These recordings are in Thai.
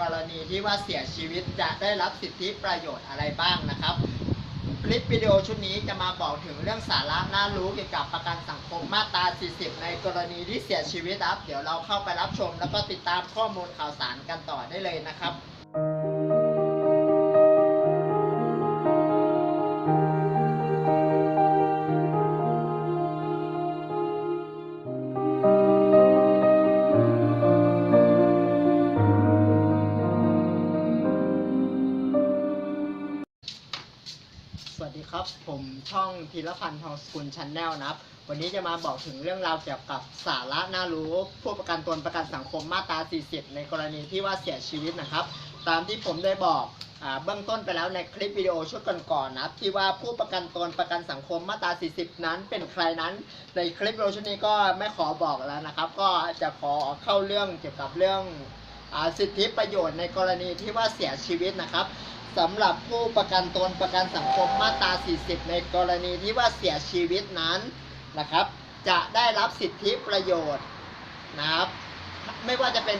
กรณีที่ว่าเสียชีวิตจะได้รับสิทธิประโยชน์อะไรบ้างนะครับ คลิปวิดีโอชุดนี้จะมาบอกถึงเรื่องสาระน่ารู้เกี่ยวกับประกันสังคมมาตรา 40 ในกรณีที่เสียชีวิตครับ เดี๋ยวเราเข้าไปรับชม แล้วก็ติดตามข้อมูลข่าวสารกันต่อได้เลยนะครับ ครับ ผมช่องธีรพันธ์ทองสกุลชันแนลนะครับ วันนี้จะมาบอกถึงเรื่องราวเกี่ยวกับสาระน่ารู้ ผู้ประกันตนประกันสังคมมาตรา 40 ในกรณีที่ว่าเสียชีวิตนะครับ ตามที่ผมได้บอกอเบื้องต้นไปแล้วในคลิปวิดีโอชุดก่อนๆนะครับ ที่ว่าผู้ประกันตนประกันสังคมมาตรา 40 นั้นเป็นใครนั้น ในคลิปวิดีโอชุดนี้ก็ไม่ขอบอกแล้วนะครับ ก็จะขอเข้าเรื่องเกี่ยวกับเรื่องอสิทธิประโยชน์ในกรณีที่ว่าเสียชีวิตนะครับ สำหรับผู้ประกันตนประกันสังคมมาตรา 40 ในกรณีที่ว่าเสียชีวิตนั้นนะครับ จะได้รับสิทธิประโยชน์นะครับไม่ว่าจะเป็น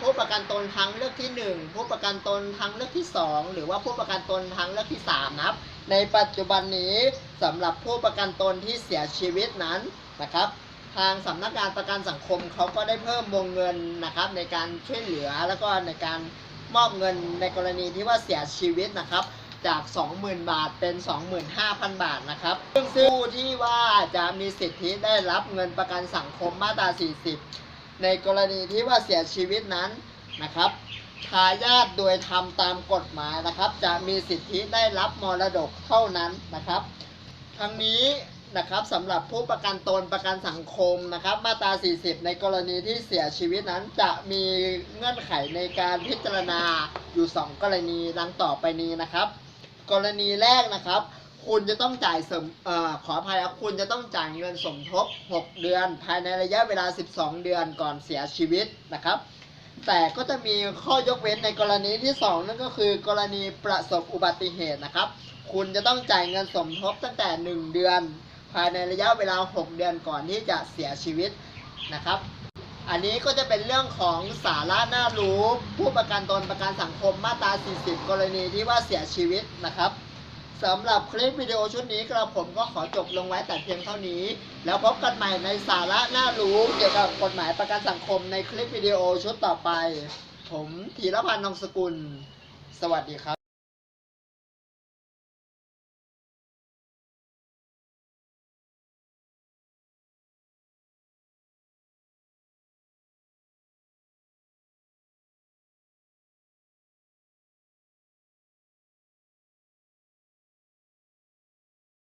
ผู้ประกันตนทางเลือกที่ 1 ผู้ประกันตนทางเลือกที่ 2 หรือว่าผู้ประกันตนทางเลือกที่ 3 นะครับ ในปัจจุบันนี้สำหรับผู้ประกันตนที่เสียชีวิตนั้นนะครับ ทางสำนักงานประกันสังคมเขาก็ได้เพิ่มวงเงินนะครับในการช่วยเหลือแล้วก็ในการ มอบเงินในกรณีที่ว่าเสียชีวิตนะครับ จาก 20,000 บาทเป็น 25,000 บาทนะครับซึ่งผู้ที่ว่าจะมีสิทธิได้รับเงินประกันสังคมมาตรา 40 ในกรณีที่ว่าเสียชีวิตนั้นนะครับทายาทโดยทำตามกฎหมายนะครับ จะมีสิทธิได้รับมรดกเท่านั้นนะครับ ทั้งนี้ นะครับสำหรับผู้ประกันตนประกันสังคมนะครับมาตรา 40 ในกรณีที่เสียชีวิตนั้นจะมีเงื่อนไขในการพิจารณาอยู่ 2 กรณีดังต่อไปนี้นะครับ กรณีแรกนะครับ คุณจะต้องจ่ายสมเอ่อขออภัยครับคุณจะต้องจ่ายเงินสมทบ 6 เดือน ภายในระยะเวลา 12 เดือนก่อนเสียชีวิตนะครับแต่ก็จะมีข้อยกเว้นในกรณีที่ 2 นั่นก็คือกรณีประสบอุบัติเหตุนะครับ คุณจะต้องจ่ายเงินสมทบตั้งแต่ 1 เดือน ภายในระยะเวลา 6 เดือนก่อนที่จะเสียชีวิตนะครับ อันนี้ก็จะเป็นเรื่องของสาระน่ารู้ผู้ประกันตนประกันสังคมมาตรา 40 กรณีที่ว่าเสียชีวิตนะครับสำหรับคลิปวิดีโอชุดนี้กระผมก็ขอจบลงไว้แต่เพียงเท่านี้ แล้วพบกันใหม่ในสาระน่ารู้เกี่ยวกับกฎหมายประกันสังคมในคลิปวิดีโอชุดต่อไป ผมธีรพันธ์นงสกุล สวัสดีครับ